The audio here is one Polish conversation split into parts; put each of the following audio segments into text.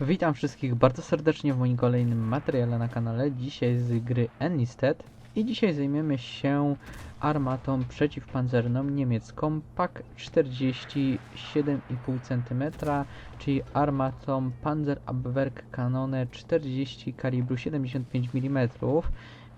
Witam wszystkich bardzo serdecznie w moim kolejnym materiale na kanale. Dzisiaj z gry Enlisted i dzisiaj zajmiemy się armatą przeciwpancerną niemiecką PAK 47,5 cm, czyli armatą Panzerabwehr Kanone 40 kalibru 75 mm.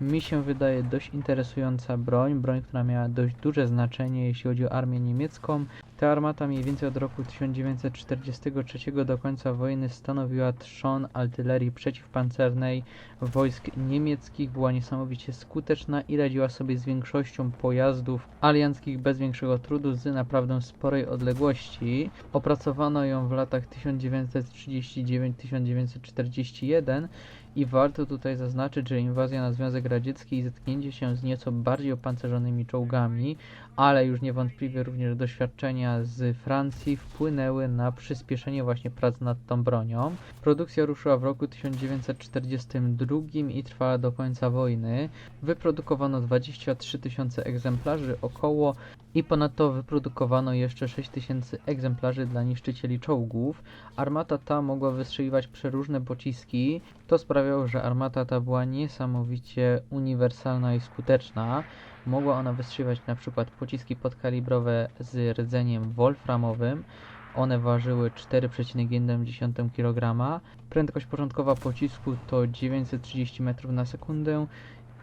Mi się wydaje dość interesująca broń, broń, która miała dość duże znaczenie jeśli chodzi o armię niemiecką. Ta armata mniej więcej od roku 1943 do końca wojny stanowiła trzon artylerii przeciwpancernej wojsk niemieckich. Była niesamowicie skuteczna i radziła sobie z większością pojazdów alianckich bez większego trudu z naprawdę sporej odległości. Opracowano ją w latach 1939-1941 i warto tutaj zaznaczyć, że inwazja na Związek Radziecki i zetknięcie się z nieco bardziej opancerzonymi czołgami, ale już niewątpliwie również doświadczenia z Francji wpłynęły na przyspieszenie właśnie prac nad tą bronią. Produkcja ruszyła w roku 1942 i trwała do końca wojny. Wyprodukowano 23 tysiące egzemplarzy około i ponadto wyprodukowano jeszcze 6 tysięcy egzemplarzy dla niszczycieli czołgów. Armata ta mogła wystrzeliwać przeróżne pociski. To sprawiało, że armata ta była niesamowicie uniwersalna i skuteczna. Mogła ona wystrzeliwać na przykład pociski podkalibrowe z rdzeniem wolframowym. One ważyły 4,1 kg. Prędkość początkowa pocisku to 930 metrów na sekundę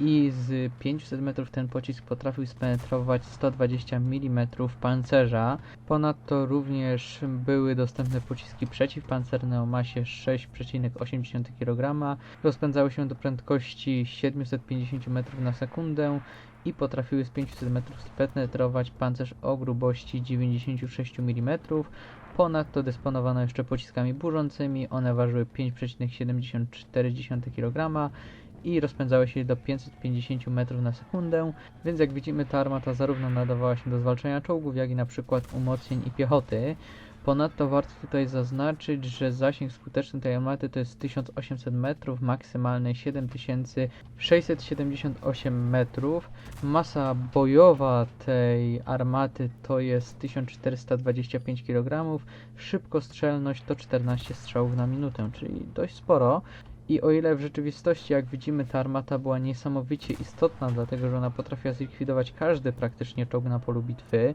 i z 500 metrów ten pocisk potrafił spenetrować 120 mm pancerza. Ponadto również były dostępne pociski przeciwpancerne o masie 6,8 kg. Rozpędzały się do prędkości 750 metrów na sekundę i potrafiły z 500 metrów spenetrować pancerz o grubości 96 mm. Ponadto dysponowano jeszcze pociskami burzącymi, one ważyły 5,74 kg i rozpędzały się do 550 metrów na sekundę, więc jak widzimy ta armata zarówno nadawała się do zwalczania czołgów, jak i na przykład umocnień i piechoty. Ponadto warto tutaj zaznaczyć, że zasięg skuteczny tej armaty to jest 1800 metrów, maksymalny 7678 metrów. Masa bojowa tej armaty to jest 1425 kg, szybkostrzelność to 14 strzałów na minutę, czyli dość sporo. I o ile w rzeczywistości, jak widzimy, ta armata była niesamowicie istotna, dlatego że ona potrafiła zlikwidować każdy praktycznie czołg na polu bitwy,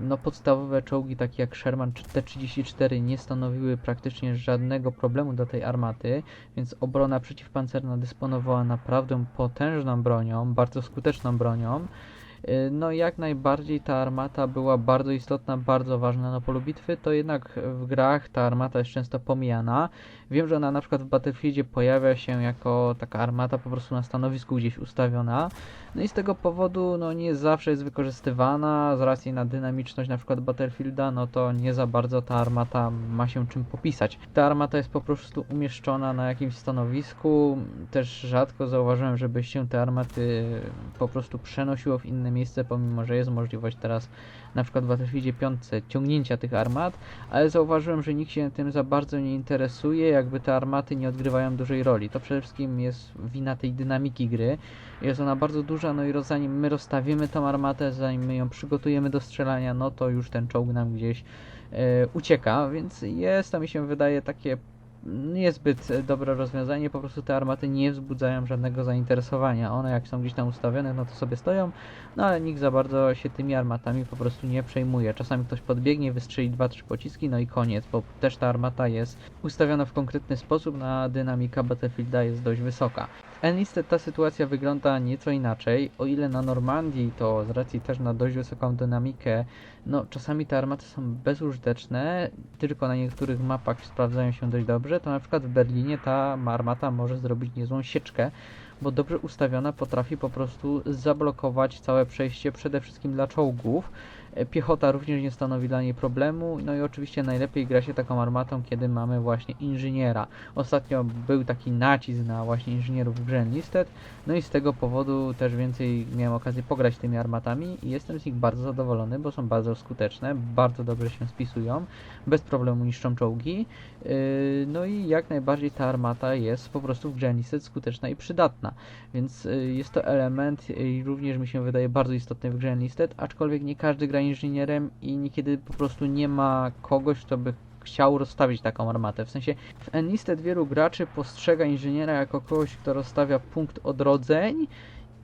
no podstawowe czołgi takie jak Sherman czy T-34 nie stanowiły praktycznie żadnego problemu dla tej armaty, więc obrona przeciwpancerna dysponowała naprawdę potężną bronią, bardzo skuteczną bronią. Y, No jak najbardziej ta armata była bardzo istotna, bardzo ważna na polu bitwy, to jednak w grach ta armata jest często pomijana. Wiem, że ona na przykład w Battlefieldzie pojawia się jako taka armata po prostu na stanowisku gdzieś ustawiona. No i z tego powodu no nie zawsze jest wykorzystywana z racji na dynamiczność na przykład Battlefielda, no to nie za bardzo ta armata ma się czym popisać. Ta armata jest po prostu umieszczona na jakimś stanowisku. Też rzadko zauważyłem, żeby się te armaty po prostu przenosiło w inne miejsce, pomimo że jest możliwość teraz na przykład w Battlefieldzie 5 ciągnięcia tych armat, ale zauważyłem, że nikt się tym za bardzo nie interesuje, jakby te armaty nie odgrywają dużej roli. To przede wszystkim jest wina tej dynamiki gry. Jest ona bardzo duża, no i zanim my rozstawimy tą armatę, zanim my ją przygotujemy do strzelania, no to już ten czołg nam gdzieś e, ucieka, więc jest to mi się wydaje takie niezbyt dobre rozwiązanie, po prostu te armaty nie wzbudzają żadnego zainteresowania. One jak są gdzieś tam ustawione, no to sobie stoją, no ale nikt za bardzo się tymi armatami po prostu nie przejmuje. Czasami ktoś podbiegnie, wystrzeli 2-3 pociski, no i koniec, bo też ta armata jest ustawiona w konkretny sposób, na dynamika Battlefielda jest dość wysoka. Enlisted ta sytuacja wygląda nieco inaczej, o ile na Normandii to z racji też na dość wysoką dynamikę, no czasami te armaty są bezużyteczne, tylko na niektórych mapach sprawdzają się dość dobrze, to na przykład w Berlinie ta armata może zrobić niezłą sieczkę, bo dobrze ustawiona potrafi po prostu zablokować całe przejście przede wszystkim dla czołgów. Piechota również nie stanowi dla niej problemu, no i oczywiście najlepiej gra się taką armatą, kiedy mamy właśnie inżyniera. Ostatnio był taki nacisk na właśnie inżynierów w grze no i z tego powodu też więcej miałem okazję pograć tymi armatami i jestem z nich bardzo zadowolony, bo są bardzo skuteczne, bardzo dobrze się spisują, bez problemu niszczą czołgi, yy, no i jak najbardziej ta armata jest po prostu w grze skuteczna i przydatna, więc yy, jest to element również mi się wydaje bardzo istotny w grze aczkolwiek nie każdy gra inżynierem i niekiedy po prostu nie ma kogoś, kto by chciał rozstawić taką armatę. W sensie w Enlisted wielu graczy postrzega inżyniera jako kogoś, kto rozstawia punkt odrodzeń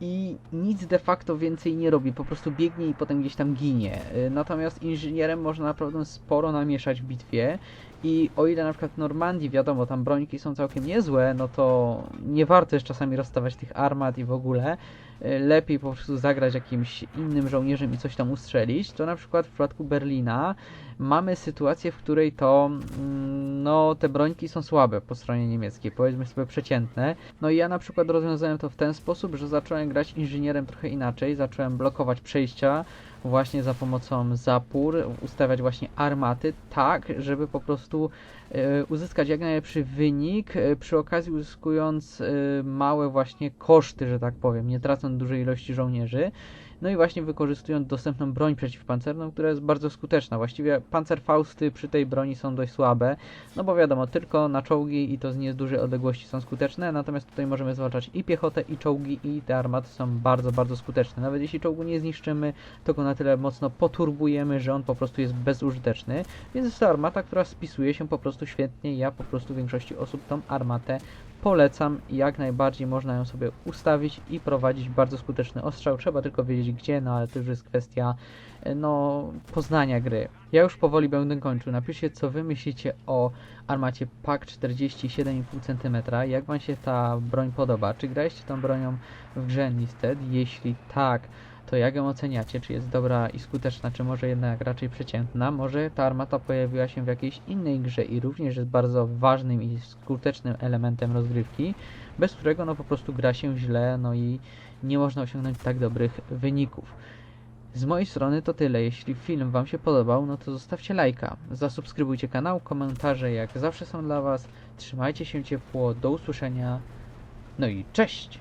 i nic de facto więcej nie robi, po prostu biegnie i potem gdzieś tam ginie. Y, Natomiast inżynierem można naprawdę sporo namieszać w bitwie i o ile na przykład w Normandii, wiadomo, tam brońki są całkiem niezłe, no to nie warto jest czasami rozstawać tych armat i w ogóle. Y, Lepiej po prostu zagrać jakimś innym żołnierzem i coś tam ustrzelić. To na przykład w przypadku Berlina mamy sytuację, w której to mm, no, te brońki są słabe po stronie niemieckiej, powiedzmy sobie przeciętne. No i ja na przykład rozwiązałem to w ten sposób, że zacząłem grać inżynierem trochę inaczej, zacząłem blokować przejścia właśnie za pomocą zapór, ustawiać właśnie armaty tak, żeby po prostu e, uzyskać jak najlepszy wynik, e, przy okazji uzyskując e, małe właśnie koszty, że tak powiem, nie tracąc dużej ilości żołnierzy. No i właśnie wykorzystując dostępną broń przeciwpancerną, która jest bardzo skuteczna. Właściwie pancerfausty przy tej broni są dość słabe, no bo wiadomo, tylko na czołgi i to z niedużej odległości są skuteczne, natomiast tutaj możemy zwalczać i piechotę, i czołgi, i te armaty są bardzo, bardzo skuteczne. Nawet jeśli czołgu nie zniszczymy, to go na tyle mocno poturbujemy, że on po prostu jest bezużyteczny, więc jest to armata, która spisuje się po prostu świetnie. Ja po prostu większości osób tą armatę polecam jak najbardziej można ją sobie ustawić i prowadzić bardzo skuteczny ostrzał. Trzeba tylko wiedzieć gdzie, no ale to już jest kwestia e, no, poznania gry. Ja już powoli będę kończył. Napiszcie co wy myślicie o armacie PAK 47,5 cm. Jak wam się ta broń podoba? Czy graliście tą bronią w grze Enlisted? Jeśli tak, to jak ją oceniacie? Czy jest dobra i skuteczna, czy może jednak raczej przeciętna? Może ta armata pojawiła się w jakiejś innej grze i również jest bardzo ważnym i skutecznym elementem rozgrywki, bez którego no po prostu gra się źle, no i nie można osiągnąć tak dobrych wyników. Z mojej strony to tyle. Jeśli film Wam się podobał, no to zostawcie lajka, zasubskrybujcie kanał, komentarze jak zawsze są dla Was. Trzymajcie się ciepło, do usłyszenia. No i cześć!